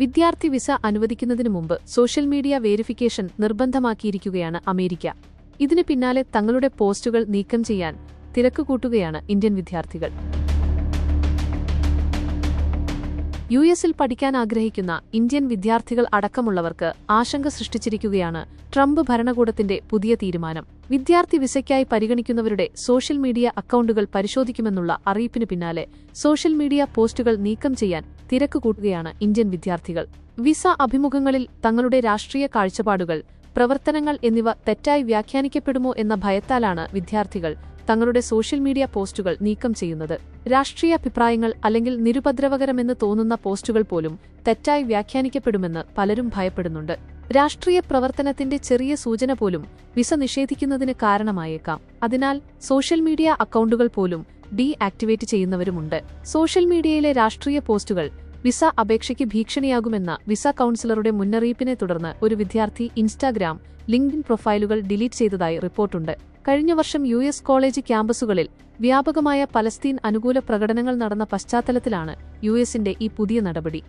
വിദ്യാർത്ഥി വിസ അനുവദിക്കുന്നതിനു മുമ്പ് സോഷ്യൽ മീഡിയ വേരിഫിക്കേഷൻ നിർബന്ധമാക്കിയിരിക്കുകയാണ് അമേരിക്ക. ഇതിന് പിന്നാലെ തങ്ങളുടെ പോസ്റ്റുകൾ നീക്കം ചെയ്യാൻ തിരക്കുകൂട്ടുകയാണ് ഇന്ത്യൻ വിദ്യാർത്ഥികൾ. യു എസിൽ പഠിക്കാൻ ആഗ്രഹിക്കുന്ന ഇന്ത്യൻ വിദ്യാർത്ഥികൾ അടക്കമുള്ളവർക്ക് ആശങ്ക സൃഷ്ടിച്ചിരിക്കുകയാണ് ട്രംപ് ഭരണകൂടത്തിന്റെ പുതിയ തീരുമാനം. വിദ്യാർത്ഥി വിസയ്ക്കായി പരിഗണിക്കുന്നവരുടെ സോഷ്യൽ മീഡിയ അക്കൗണ്ടുകൾ പരിശോധിക്കുമെന്നുള്ള അറിയിപ്പിന് പിന്നാലെ സോഷ്യൽ മീഡിയ പോസ്റ്റുകൾ നീക്കം ചെയ്യാൻ തിരക്ക് കൂട്ടുകയാണ് ഇന്ത്യൻ വിദ്യാർത്ഥികൾ. വിസ അഭിമുഖങ്ങളിൽ തങ്ങളുടെ രാഷ്ട്രീയ കാഴ്ചപ്പാടുകൾ പ്രവർത്തനങ്ങൾ എന്നിവ തെറ്റായി വ്യാഖ്യാനിക്കപ്പെടുമോ എന്ന ഭയത്താലാണ് വിദ്യാർത്ഥികൾ തങ്ങളുടെ സോഷ്യൽ മീഡിയ പോസ്റ്റുകൾ നീക്കം ചെയ്യുന്നത്. രാഷ്ട്രീയ അഭിപ്രായങ്ങൾ അല്ലെങ്കിൽ നിരുപദ്രവകരമെന്ന് തോന്നുന്ന പോസ്റ്റുകൾ പോലും തെറ്റായി വ്യാഖ്യാനിക്കപ്പെടുമെന്ന് പലരും ഭയപ്പെടുന്നുണ്ട്. രാഷ്ട്രീയ പ്രവർത്തനത്തിന്റെ ചെറിയ സൂചന പോലും വിസ നിഷേധിക്കുന്നതിന് കാരണമായേക്കാം. അതിനാൽ സോഷ്യൽ മീഡിയ അക്കൗണ്ടുകൾ പോലും ഡീ ആക്ടിവേറ്റ് ചെയ്യുന്നവരുമുണ്ട്. സോഷ്യൽ മീഡിയയിലെ രാഷ്ട്രീയ പോസ്റ്റുകൾ വിസ അപേക്ഷയ്ക്ക് ഭീഷണിയാകുമെന്ന വിസ കൌൺസിലറുടെ മുന്നറിയിപ്പിനെ തുടർന്ന് ഒരു വിദ്യാർത്ഥി ഇൻസ്റ്റാഗ്രാം ലിങ്ക്ഡിൻ പ്രൊഫൈലുകൾ ഡിലീറ്റ് ചെയ്തതായി റിപ്പോർട്ടുണ്ട്. കഴിഞ്ഞ വർഷം യു എസ് കോളേജ് ക്യാമ്പസുകളിൽ വ്യാപകമായ പലസ്തീൻ അനുകൂല പ്രകടനങ്ങൾ നടന്ന പശ്ചാത്തലത്തിലാണ് യു എസിന്റെ ഈ പുതിയ നടപടി.